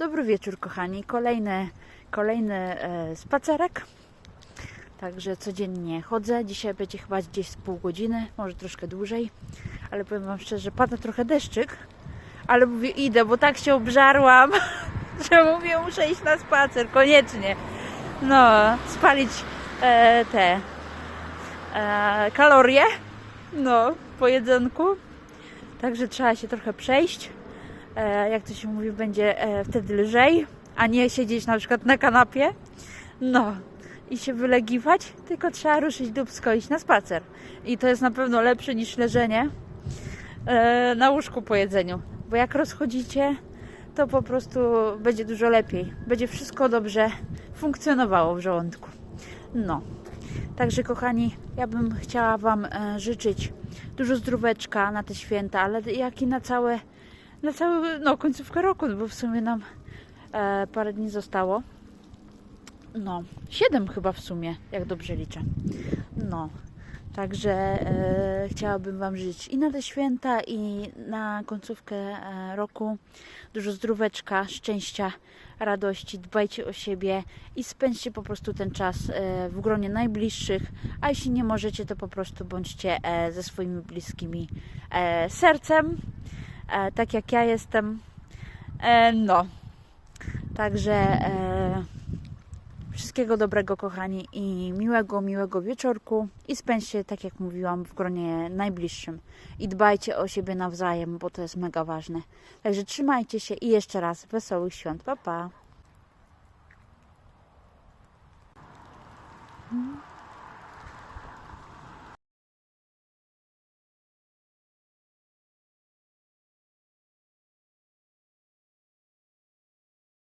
Dobry wieczór, kochani. Kolejny, kolejny e, spacerek. Także codziennie chodzę. Dzisiaj będzie chyba gdzieś z pół godziny, może troszkę dłużej. Ale powiem Wam szczerze, pada trochę deszczyk. Ale mówię, idę, bo tak się obżarłam, że mówię, muszę iść na spacer, koniecznie. No, spalić e, te e, kalorie. No, po jedzonku. Także trzeba się trochę przejść. E, jak to się mówi, będzie e, wtedy lżej, a nie siedzieć na przykład na kanapie. No i się wylegiwać, tylko trzeba ruszyć dubsko, iść na spacer. I to jest na pewno lepsze niż leżenie e, na łóżku po jedzeniu. Bo jak rozchodzicie, to po prostu będzie dużo lepiej. Będzie wszystko dobrze funkcjonowało w żołądku. No. Także kochani, ja bym chciała Wam życzyć dużo zdróweczka na te święta, ale jak i na całe, na całe no, końcówkę roku, no bo w sumie nam e, parę dni zostało. No, siedem chyba w sumie, jak dobrze liczę. No, także e, chciałabym Wam życzyć i na te święta, i na końcówkę e, roku dużo zdróweczka, szczęścia, radości. Dbajcie o siebie i spędźcie po prostu ten czas e, w gronie najbliższych, a jeśli nie możecie, to po prostu bądźcie e, ze swoimi bliskimi e, sercem, e, tak jak ja jestem. E, no, także. E, Wszystkiego dobrego, kochani, i miłego, miłego wieczorku. I spędźcie, tak jak mówiłam, w gronie najbliższym. I dbajcie o siebie nawzajem, bo to jest mega ważne. Także trzymajcie się i jeszcze raz wesołych świąt. Pa, pa.